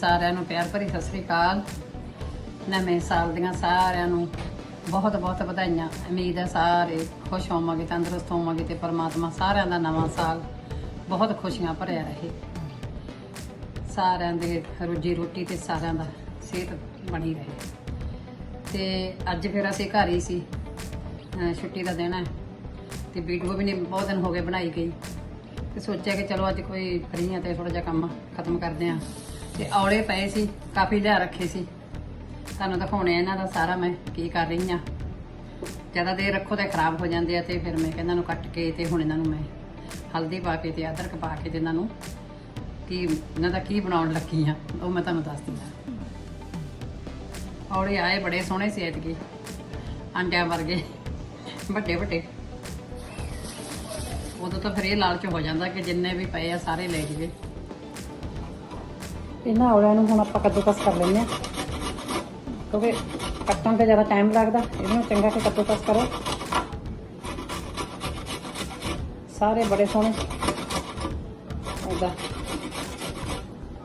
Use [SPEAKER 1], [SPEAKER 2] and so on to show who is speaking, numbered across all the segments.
[SPEAKER 1] ਸਾਰਿਆਂ ਨੂੰ ਪਿਆਰ ਭਰੀ ਸਤਿ ਸ੍ਰੀ ਅਕਾਲ। ਨਵੇਂ ਸਾਲ ਦੀਆਂ ਸਾਰਿਆਂ ਨੂੰ ਬਹੁਤ ਬਹੁਤ ਵਧਾਈਆਂ। ਉਮੀਦ ਹੈ ਸਾਰੇ ਖੁਸ਼ ਹੋਵਾਂਗੇ, ਤੰਦਰੁਸਤ ਹੋਵਾਂਗੇ ਤੇ ਪਰਮਾਤਮਾ ਸਾਰਿਆਂ ਦਾ ਨਵਾਂ ਸਾਲ ਬਹੁਤ ਖੁਸ਼ੀਆਂ ਭਰਿਆ ਰਹੇ। ਸਾਰਿਆਂ ਦੇ ਰੋਜੀ ਰੋਟੀ ਤੇ ਸਾਰਿਆਂ ਦਾ ਸਿਹਤ ਬਣੀ ਰਹੇ। ਤੇ ਅੱਜ ਫਿਰ ਅਸੀਂ ਘਰ ਹੀ ਸੀ। ਛੁੱਟੀ ਦਾ ਦਿਨ ਹੈ ਤੇ ਵੀਡੀਓ ਵੀ ਨਹੀਂ ਬਹੁਤ ਦਿਨ ਹੋ ਗਏ ਬਣਾਈ ਗਈ। ਤੇ ਸੋਚਿਆ ਕਿ ਚਲੋ ਅੱਜ ਕੋਈ ਫਰੀ ਆ ਤੇ ਥੋੜਾ ਜਿਹਾ ਕੰਮ ਖਤਮ ਕਰਦੇ ਆ ਤੇ ਔਲੇ ਪਏ ਸੀ, ਕਾਫੀ ਲਿਆ ਰੱਖੇ ਸੀ। ਤੁਹਾਨੂੰ ਦਿਖਾਉਣੇ ਆ ਇਹਨਾਂ ਦਾ ਸਾਰਾ ਮੈਂ ਕੀ ਕਰ ਰਹੀ ਆ ਜ਼ਿਆਦਾ ਦੇਰ ਰੱਖੋ ਤਾਂ ਖਰਾਬ ਹੋ ਜਾਂਦੇ ਆ ਤੇ ਫਿਰ ਮੈਂ ਕਹਿੰਦਾ ਨੂੰ ਕੱਟ ਕੇ ਤੇ ਹੁਣ ਇਹਨਾਂ ਨੂੰ ਮੈਂ ਹਲਦੀ ਪਾ ਕੇ ਤੇ ਅਦਰਕ ਪਾ ਕੇ ਤੇ ਇਹਨਾਂ ਨੂੰ ਕੀ ਇਹਨਾਂ ਦਾ ਕੀ ਬਣਾਉਣ ਲੱਗੀ ਆ ਉਹ ਮੈਂ ਤੁਹਾਨੂੰ ਦੱਸ ਦਿੰਦਾ। ਔਲੇ ਆਏ ਬੜੇ ਸੋਹਣੇ ਸੀ ਐਤਕੀ ਅੰਡਿਆਂ ਵਰਗੇ, ਵੱਡੇ ਵੱਡੇ। ਉਦੋਂ ਤਾਂ ਫਿਰ ਇਹ ਲਾਲਚ ਹੋ ਜਾਂਦਾ ਕਿ ਜਿੰਨੇ ਵੀ ਪਏ ਆ ਸਾਰੇ ਲੈ ਜੀਏ। ਇਹਨਾਂ ਔਲਿਆਂ ਨੂੰ ਹੁਣ ਆਪਾਂ ਕੱਦੂਕਸ ਕਰ ਲੈਂਦੇ ਆ ਕਿਉਂਕਿ ਕੱਟਣ ਤੇ ਜ਼ਿਆਦਾ ਟਾਈਮ ਲੱਗਦਾ ਇਹਨੂੰ ਚੰਗਾ ਕਿ ਕੱਦੂਕਸ ਕਰੋ। ਸਾਰੇ ਬੜੇ ਸੋਹਣੇ। ਉਹਦਾ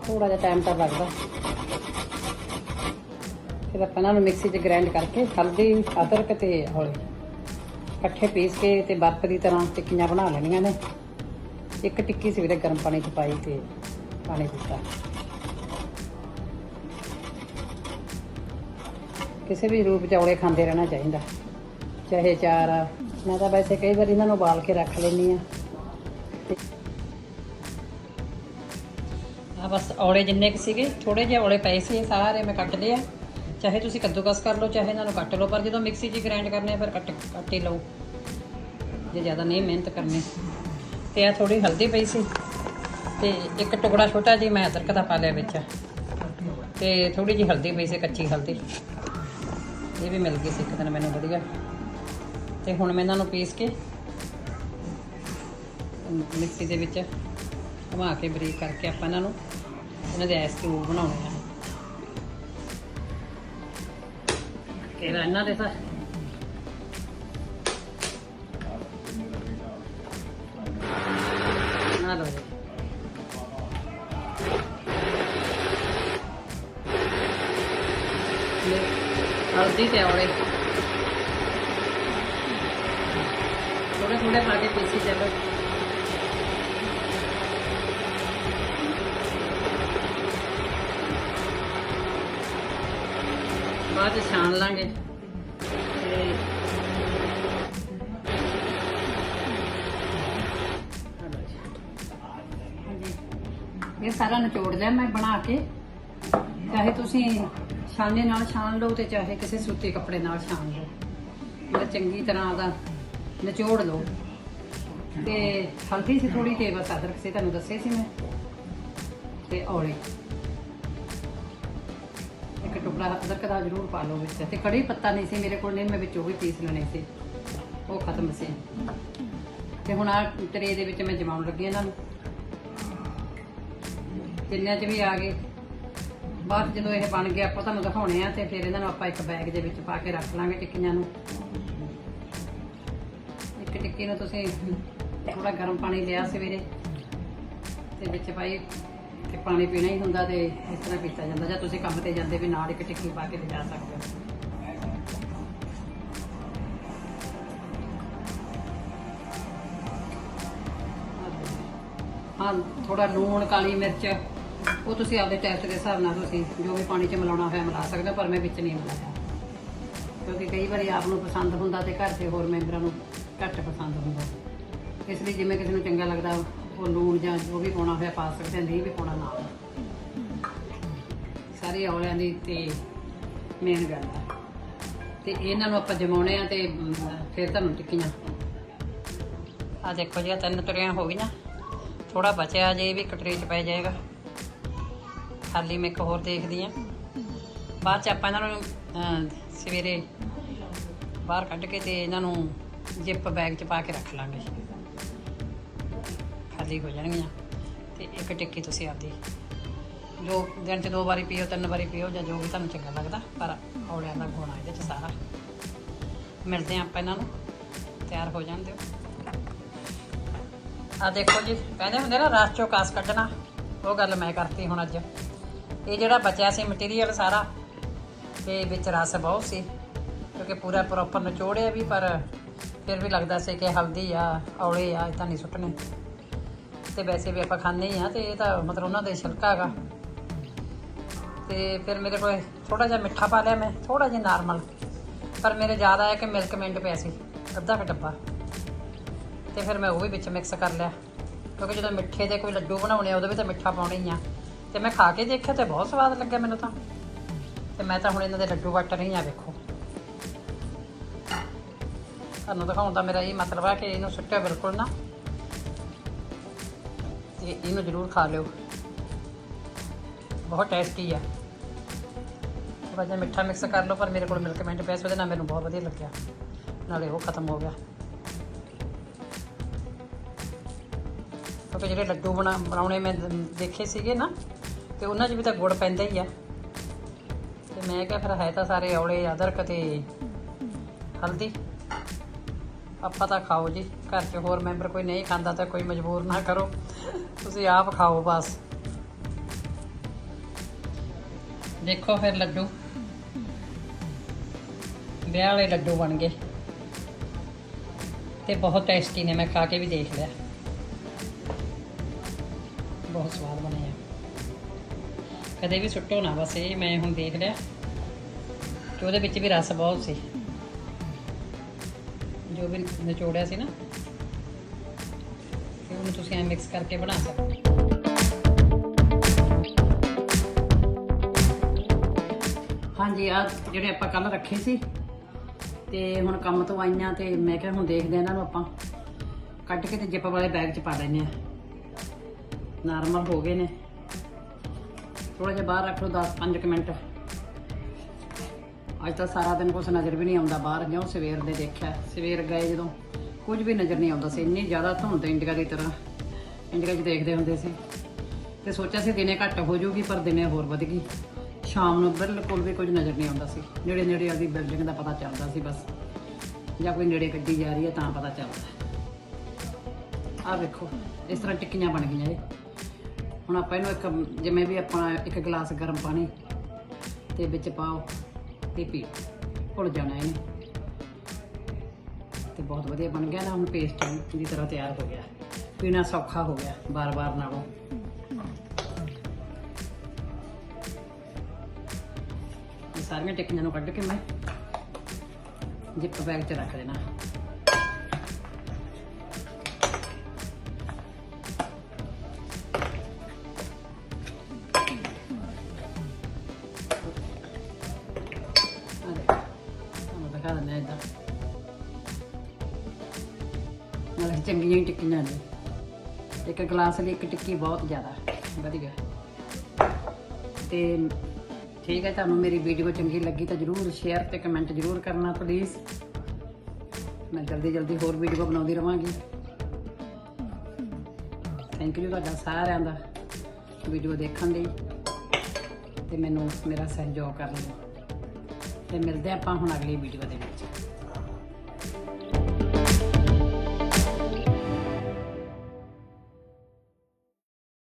[SPEAKER 1] ਥੋੜਾ ਜਿਹਾ ਟਾਈਮ ਤਾਂ ਲੱਗਦਾ। ਫਿਰ ਆਪਾਂ ਇਹਨਾਂ ਨੂੰ ਮਿਕਸੀ 'ਚ ਗ੍ਰਾਈਂਡ ਕਰਕੇ ਹਲਦੀ, ਅਦਰਕ ਤੇ ਹੌਲੀ ਇਕੱਠੇ ਪੀਸ ਕੇ ਤੇ ਬਰਫ ਦੀ ਤਰ੍ਹਾਂ ਟਿੱਕੀਆਂ ਬਣਾ ਲੈਣੀਆਂ ਨੇ। ਇੱਕ ਟਿੱਕੀ ਸਵੇਰੇ ਗਰਮ ਪਾਣੀ 'ਚ ਪਾਈ ਤੇ ਪਾਣੀ ਦਿੱਤਾ। ਕਿਸੇ ਵੀ ਰੂਪ 'ਚ ਔਲੇ ਖਾਂਦੇ ਰਹਿਣਾ ਚਾਹੀਦਾ। ਚਾਹੇ ਚਾਰ ਆ, ਮੈਂ ਤਾਂ ਵੈਸੇ ਕਈ ਵਾਰ ਇਹਨਾਂ ਨੂੰ ਉਬਾਲ ਕੇ ਰੱਖ ਲੈਂਦੀ ਆ ਆ ਬਸ ਔਲੇ ਜਿੰਨੇ ਕੁ ਸੀਗੇ ਥੋੜੇ ਜਿਹੇ ਔਲੇ ਪਏ ਸੀ ਸਾਰੇ ਮੈਂ ਕੱਟ ਲਿਆ ਚਾਹੇ ਤੁਸੀਂ ਕੱਦੂਕਸ ਕਰ ਲਓ, ਚਾਹੇ ਇਹਨਾਂ ਨੂੰ ਕੱਟ ਲਓ, ਪਰ ਜਦੋਂ ਮਿਕਸੀ 'ਚ ਗ੍ਰਾਈਂਡ ਕਰਨੇ ਆ, ਫਿਰ ਕੱਟ ਕੱਟ ਲਓ। ਜੇ ਜ਼ਿਆਦਾ ਨਹੀਂ ਮਿਹਨਤ ਕਰਨੀ। ਤੇ ਆ ਥੋੜੀ ਹਲਦੀ ਪਈ ਸੀ। ਤੇ ਇੱਕ ਟੁਕੜਾ ਛੋਟਾ ਜਿਹਾ ਮੈਂ ਅਦਰਕ ਦਾ ਪਾ ਲਿਆ ਵਿੱਚ। ਤੇ ਥੋੜੀ ਜਿਹੀ ਹਲਦੀ ਪਈ ਸੀ, ਕੱਚੀ ਹਲਦੀ। ਇਹ ਵੀ ਮਿਲ ਗਈ ਸੀ ਇੱਕ ਦਿਨ ਮੈਨੂੰ ਵਧੀਆ। ਤੇ ਹੁਣ ਮੈਂ ਇਹਨਾਂ ਨੂੰ ਪੀਸ ਕੇ ਮਿਕਸੀ ਦੇ ਵਿੱਚ ਘੁਮਾ ਕੇ ਬਰੀਕ ਕਰਕੇ ਆਪਾਂ ਇਹਨਾਂ ਨੂੰ ਇਹਨਾਂ ਦੇ ਆਈਸ ਕਿਊਬ ਬਣਾਉਣੇ ਆ। ਕਿਹੜਾ ਇਹਨਾਂ ਦੇ ਤਾਂ ਹਲਦੀ ਤੇ ਔਲੇ ਥੋੜੇ ਥੋੜੇ ਪਾ ਕੇ ਪੀਸੀ ਚੱਲੋ। ਬਾਅਦ 'ਚ ਛਾਣ ਲਾਂਗੇ। ਇਹ ਸਾਰਾ ਨਿਚੋੜ ਲਿਆ ਮੈਂ ਬਣਾ ਕੇ। ਚਾਹੇ ਤੁਸੀਂ ਛਾਨੇ ਨਾਲ ਛਾਣ ਲਓ ਤੇ ਚਾਹੇ ਕਿਸੇ ਸੂਤੀ ਕੱਪੜੇ ਨਾਲ ਛਾਣ ਲਓ। ਇਹਦਾ ਚੰਗੀ ਤਰ੍ਹਾਂ ਉਹਦਾ ਨਿਚੋੜ ਲਓ। ਤੇ ਹਲਦੀ ਸੀ ਥੋੜੀ ਤੇ ਬਸ ਅਦਰਕ ਸੀ, ਤੁਹਾਨੂੰ ਦੱਸੇ ਸੀ ਮੈਂ। ਤੇ ਔਲੇ। ਇੱਕ ਟੁਕੜਾ ਅਦਰਕ ਦਾ ਜ਼ਰੂਰ ਪਾ ਲਓ ਵਿੱਚ। ਤੇ ਕੜੀ ਪੱਤਾ ਨਹੀਂ ਸੀ ਮੇਰੇ ਕੋਲ, ਨਹੀਂ ਮੈਂ ਵਿੱਚ ਉਹ ਵੀ ਪੀਸ ਲੈਣੇ ਸੀ। ਉਹ ਖਤਮ ਸੀ। ਤੇ ਹੁਣ ਆ ਤਰੇ ਦੇ ਵਿੱਚ ਮੈਂ ਜਮਾਉਣ ਲੱਗੀ ਇਹਨਾਂ ਨੂੰ। ਜਿੰਨਿਆਂ 'ਚ ਵੀ ਆ ਗਏ। ਬਾਅਦ ਜਦੋਂ ਇਹ ਬਣ ਗਿਆ ਆਪਾਂ ਤੁਹਾਨੂੰ ਦਿਖਾਉਣੇ ਆ ਤੇ ਫਿਰ ਇਹਨਾਂ ਨੂੰ ਆਪਾਂ ਇੱਕ ਬੈਗ ਦੇ ਵਿੱਚ ਪਾ ਕੇ ਰੱਖ ਲਾਂਗੇ ਟਿੱਕੀਆਂ ਨੂੰ। ਇੱਕ ਟਿੱਕੀ ਨੂੰ ਤੁਸੀਂ ਥੋੜਾ ਗਰਮ ਪਾਣੀ ਲਿਆ ਸਵੇਰੇ ਤੇ ਵਿੱਚ ਪਾਈ ਤੇ ਪਾਣੀ ਪੀਣਾ ਹੀ ਹੁੰਦਾ ਤੇ ਇਸ ਤਰ੍ਹਾਂ ਪੀਤਾ ਜਾਂਦਾ ਜਾਂ ਤੁਸੀਂ ਕੰਮ ਤੇ ਜਾਂਦੇ ਵੀ ਨਾਲ ਇੱਕ ਟਿੱਕੀ ਪਾ ਕੇ ਲਿਜਾ ਸਕਦੇ ਹੋ। ਹਾਂ ਥੋੜਾ ਲੂਣ, ਕਾਲੀ ਮਿਰਚ ਉਹ ਤੁਸੀਂ ਆਪਦੇ ਟੈਸਟ ਦੇ ਹਿਸਾਬ ਨਾਲ ਤੁਸੀਂ ਜੋ ਵੀ ਪਾਣੀ 'ਚ ਮਿਲਾਉਣਾ ਹੋਇਆ ਮਿਲਾ ਸਕਦੇ ਹੋ, ਪਰ ਮੈਂ ਵਿੱਚ ਨਹੀਂ ਮਿਲਾਇਆ। ਕਿਉਂਕਿ ਕਈ ਵਾਰੀ ਆਪ ਨੂੰ ਪਸੰਦ ਹੁੰਦਾ ਤੇ ਘਰ ਦੇ ਹੋਰ ਮੈਂਬਰਾਂ ਨੂੰ ਘੱਟ ਪਸੰਦ ਹੁੰਦਾ। ਇਸ ਲਈ ਜਿਵੇਂ ਕਿਸੇ ਨੂੰ ਚੰਗਾ ਲੱਗਦਾ, ਉਹ ਲੂਣ ਜਾਂ ਜੋ ਵੀ ਪਾਉਣਾ ਹੋਇਆ ਪਾ ਸਕਦੇ ਨਹੀਂ ਵੀ ਪਾਉਣਾ ਨਾ। ਸਾਰੇ ਔਲਿਆਂ ਦੀ ਤੇ ਮੇਨ ਗੱਲ ਹੈ ਤੇ ਇਹਨਾਂ ਨੂੰ ਆਪਾਂ ਜਮਾਉਣੇ ਆ ਤੇ ਫਿਰ ਤੁਹਾਨੂੰ ਟਿੱਕੀਆਂ। ਆ ਦੇਖੋ ਜੀ ਤਿੰਨ ਤੁਰੀਆਂ ਹੋ ਗਈਆਂ। ਥੋੜਾ ਬਚਿਆ ਜੇ ਵੀ ਕਟਰੇ 'ਚ ਪੈ ਜਾਏਗਾ। ਖਾਲੀ ਮੈਂ ਇੱਕ ਹੋਰ ਦੇਖਦੀ ਆ ਬਾਅਦ 'ਚ ਆਪਾਂ ਇਹਨਾਂ ਨੂੰ ਅਮ, ਸਵੇਰੇ ਬਾਹਰ ਕੱਢ ਕੇ ਤੇ ਇਹਨਾਂ ਨੂੰ ਜਿਪ ਬੈਗ 'ਚ ਪਾ ਕੇ ਰੱਖ ਲਾਂਗੇ। ਖਾਲੀ ਹੋ ਜਾਣਗੀਆਂ। ਤੇ ਇੱਕ ਟਿੱਕੀ ਤੁਸੀਂ ਆਪਦੀ ਜੋ ਦਿਨ 'ਚ ਦੋ ਵਾਰੀ ਪੀਓ ਤਿੰਨ ਵਾਰੀ ਪੀਓ ਜਾਂ ਜੋ ਵੀ ਤੁਹਾਨੂੰ ਚੰਗਾ ਲੱਗਦਾ ਪਰ ਔਲਿਆਂ ਦਾ ਗੁਣ ਆ ਇਹਦੇ 'ਚ ਸਾਰਾ। ਮਿਲਦੇ ਹਾਂ ਆਪਾਂ ਇਹਨਾਂ ਨੂੰ। ਤਿਆਰ ਹੋ ਜਾਣ ਦਿਓ। ਆ ਦੇਖੋ ਜੀ ਕਹਿੰਦੇ ਹੁੰਦੇ ਨਾ ਰਸ ਚੋਂ ਕਾਸ ਕੱਢਣਾ। ਉਹ ਗੱਲ ਮੈਂ ਕਰਤੀ ਹੁਣ ਅੱਜ। ਇਹ ਜਿਹੜਾ ਬਚਿਆ ਸੀ ਮਟੀਰੀਅਲ ਸਾਰਾ, ਤੇ ਵਿੱਚ ਰਸ ਬਹੁਤ ਸੀ, ਕਿਉਂਕਿ ਪੂਰਾ ਪ੍ਰੋਪਰ ਨਿਚੋੜਿਆ ਵੀ, ਪਰ ਫਿਰ ਵੀ ਲੱਗਦਾ ਸੀ ਕਿ ਹਲਦੀ ਆ, ਔਲੇ ਆ, ਇਹ ਤਾਂ ਨਹੀਂ ਸੁੱਟਣੇ। ਤੇ ਵੈਸੇ ਵੀ ਆਪਾਂ ਖਾਂਦੇ ਹੀ ਆ, ਤੇ ਇਹ ਤਾਂ ਮਤਲਬ ਉਹਨਾਂ ਦੇ ਛਿਲਕਾ ਹੈਗਾ ਤੇ ਫਿਰ ਮੇਰੇ ਕੋਲ ਥੋੜਾ ਜਿਹਾ ਮਿੱਠਾ ਪਾ ਲਿਆ ਮੈਂ ਥੋੜਾ ਜਿਹਾ ਨਾਰਮਲ। ਪਰ ਮੇਰੇ ਜ਼ਿਆਦਾ ਆਇਆ ਕਿ ਮਿਲਕ ਮਿੰਟ ਪਿਆ ਸੀ, ਅੱਧਾ ਕੁ ਡੱਬਾ। ਤੇ ਫਿਰ ਮੈਂ ਉਹ ਵੀ ਵਿੱਚ ਮਿਕਸ ਕਰ ਲਿਆ, ਕਿਉਂਕਿ ਜਦੋਂ ਮਿੱਠੇ ਦੇ ਕੋਈ ਲੱਡੂ ਬਣਾਉਣੇ ਆ, ਉਹਦੇ ਵੀ ਤਾਂ ਮਿੱਠਾ ਪਾਉਣਾ ਹੀ ਆ। ਤੇ ਮੈਂ ਖਾ ਕੇ ਦੇਖਿਆ ਤੇ ਬਹੁਤ ਸਵਾਦ ਲੱਗਿਆ ਮੈਨੂੰ ਤਾਂ। ਤੇ ਮੈਂ ਤਾਂ ਹੁਣ ਇਹਨਾਂ ਦੇ ਲੱਡੂ ਵੱਟ ਰਹੀ ਆ ਵੇਖੋ। ਤੁਹਾਨੂੰ ਦਿਖਾਉਣ ਦਾ ਮੇਰਾ ਇਹ ਮਤਲਬ ਆ ਕਿ ਇਹਨੂੰ ਸੁੱਟਿਆ ਬਿਲਕੁਲ ਨਾ। ਤੇ ਇਹਨੂੰ ਜ਼ਰੂਰ ਖਾ ਲਿਓ। ਬਹੁਤ ਟੇਸਟੀ ਆ। ਥੋੜਾ ਜਿਹਾ ਮਿੱਠਾ ਮਿਕਸ ਕਰ ਲਓ, ਪਰ ਮੇਰੇ ਕੋਲ ਮਿਲਕ ਮਿੰਟ ਪਿਆ ਸੀ, ਉਹਦੇ ਨਾਲ ਮੈਨੂੰ ਬਹੁਤ ਵਧੀਆ ਲੱਗਿਆ। ਨਾਲੇ ਉਹ ਖਤਮ ਹੋ ਗਿਆ। ਕਿਉਂਕਿ ਜਿਹੜੇ ਲੱਡੂ ਬਣਾ, ਬਣਾਉਣੇ ਮੈਂ ਦੇਖੇ ਸੀਗੇ ਨਾ ਤੇ ਉਹਨਾਂ 'ਚ ਵੀ ਤਾਂ ਗੁੜ ਪੈਂਦਾ ਹੀ ਆ। ਤੇ ਮੈਂ ਕਿਹਾ ਫਿਰ ਹੈ ਤਾਂ ਸਾਰੇ ਔਲੇ, ਅਦਰਕ ਤੇ ਹਲਦੀ। ਆਪਾਂ ਤਾਂ ਖਾਓ ਜੀ, ਘਰ 'ਚ ਹੋਰ ਮੈਂਬਰ ਕੋਈ ਨਹੀਂ ਖਾਂਦਾ ਤਾਂ ਕੋਈ ਮਜਬੂਰ ਨਾ ਕਰੋ। ਤੁਸੀਂ ਆਪ ਖਾਓ ਬਸ। ਦੇਖੋ ਫਿਰ ਲੱਡੂ। ਵਿਆਹ ਵਾਲੇ ਲੱਡੂ ਬਣ ਗਏ। ਤੇ ਬਹੁਤ ਟੇਸਟੀ ਨੇ, ਮੈਂ ਖਾ ਕੇ ਵੀ ਦੇਖ ਲਿਆ। ਬਹੁਤ ਸਵਾਦ ਬਣੇ ਆ। ਕਦੇ ਵੀ ਸੁੱਟੋ ਨਾ, ਬਸ ਇਹ ਮੈਂ ਹੁਣ ਦੇਖ ਲਿਆ ਕਿ ਉਹਦੇ ਵਿੱਚ ਵੀ ਰਸ ਬਹੁਤ ਸੀ। ਜੋ ਵੀ ਨਿਚੋੜਿਆ ਸੀ ਨਾ, ਤੇ ਉਹਨੂੰ ਤੁਸੀਂ ਐ ਮਿਕਸ ਕਰਕੇ ਬਣਾ ਸਕਦੇ ਹਾਂਜੀ ਆ ਜਿਹੜੇ ਆਪਾਂ ਕੱਲ ਰੱਖੇ ਸੀ, ਤੇ ਹੁਣ ਕੰਮ ਤੋਂ ਆਈਆਂ ਤੇ ਮੈਂ ਕਿਹਾ ਹੁਣ ਦੇਖਦੇ ਆ ਇਹਨਾਂ ਨੂੰ ਆਪਾਂ। ਕੱਢ ਕੇ ਤੇ ਜਿੱਪ ਵਾਲੇ ਬੈਗ 'ਚ ਪਾ ਲੈਂਦੇ ਆ ਨਾਰਮਲ ਹੋ ਗਏ ਨੇ। ਥੋੜਾ ਜਿਹਾ ਬਾਹਰ ਰੱਖ ਲਓ 10-5 ਮਿੰਟ। ਅੱਜ ਤਾਂ ਸਾਰਾ ਦਿਨ ਕੁਛ ਨਜ਼ਰ ਵੀ ਨਹੀਂ ਆਉਂਦਾ ਬਾਹਰ, ਜਿਉਂ ਸਵੇਰ ਦੇ ਦੇਖਿਆ। ਸਵੇਰ ਗਏ ਜਦੋਂ ਕੁਝ ਵੀ ਨਜ਼ਰ ਨਹੀਂ ਆਉਂਦਾ ਸੀ, ਇੰਨੀ ਜ਼ਿਆਦਾ ਧੁੰਦ ਇੰਡੀਆ ਦੀ ਤਰ੍ਹਾਂ। ਇੰਡੀਆ 'ਚ ਦੇਖਦੇ ਹੁੰਦੇ ਸੀ। ਤੇ ਸੋਚਿਆ ਸੀ ਦਿਨੇ ਘੱਟ ਹੋ ਜਾਊਗੀ, ਪਰ ਦਿਨੇ ਹੋਰ ਵਧ ਗਈ। ਸ਼ਾਮ ਨੂੰ ਬਿਲਕੁਲ ਵੀ ਕੁਝ ਨਜ਼ਰ ਨਹੀਂ ਆਉਂਦਾ ਸੀ। ਨੇੜੇ ਨੇੜੇ ਆਦੀ ਬਿਲਡਿੰਗ ਦਾ ਪਤਾ ਚੱਲਦਾ ਸੀ ਬਸ। ਜਾਂ ਕੋਈ ਨੇੜੇ ਗੱਡੀ ਜਾ ਰਹੀ ਹੈ ਤਾਂ ਪਤਾ ਚੱਲਦਾ। ਆਹ ਵੇਖੋ, ਇਸ ਤਰ੍ਹਾਂ ਟਿੱਕੀਆਂ ਬਣ ਗਈਆਂ ਇਹ। ਹੁਣ ਆਪਾਂ ਇਹਨੂੰ ਇੱਕ, ਜਿਵੇਂ ਵੀ ਆਪਾਂ ਇੱਕ ਗਲਾਸ ਗਰਮ ਪਾਣੀ ਤੇ ਵਿੱਚ ਪਾਓ ਤੇ ਪੀ ਘੁਲ ਜਾਣਾ ਇਹਨੇ। ਤੇ ਬਹੁਤ ਵਧੀਆ ਬਣ ਗਿਆ ਨਾ, ਹੁਣ ਪੇਸਟ ਦੀ ਤਰ੍ਹਾਂ ਤਿਆਰ ਹੋ ਗਿਆ। ਪੀਣਾ ਸੌਖਾ ਹੋ ਗਿਆ, ਬਾਰ-ਬਾਰ ਨਾਲੋਂ। ਸਾਰੀਆਂ ਟਿੱਕੀਆਂ ਨੂੰ ਕੱਢ ਕੇ ਮੈਂ ਜਿੱਪ ਬੈਗ 'ਚ ਰੱਖ ਦੇਣਾ। ਨਾਲੇ ਟਿੱਕੀਆਂ ਨੇ ਇੱਕ ਗਲਾਸ ਲਈ ਇੱਕ ਟਿੱਕੀ ਬਹੁਤ ਜ਼ਿਆਦਾ। ਵਧੀਆ। ਤੇ ਠੀਕ ਹੈ, ਤੁਹਾਨੂੰ ਮੇਰੀ ਵੀਡੀਓ ਚੰਗੀ ਲੱਗੀ ਤਾਂ ਜਰੂਰ ਸ਼ੇਅਰ ਤੇ ਕਮੈਂਟ ਜਰੂਰ ਕਰਨਾ ਪਲੀਜ਼ ਮੈਂ ਜਲਦੀ ਜਲਦੀ ਹੋਰ ਵੀਡੀਓ ਬਣਾਉਂਦੀ ਰਵਾਂਗੀ। ਥੈਂਕ ਯੂ ਤੁਹਾਡਾ ਸਾਰਿਆਂ ਦਾ ਵੀਡੀਓ ਦੇਖਣ ਲਈ। ਤੇ ਮੈਨੂੰ ਮੇਰਾ ਸਹਿਯੋਗ ਕਰਨ ਲਈ। ਤੇ ਮਿਲਦੇ ਆਪਾਂ ਹੁਣ ਅਗਲੀ ਵੀਡੀਓ ਦੇ ਵਿੱਚ।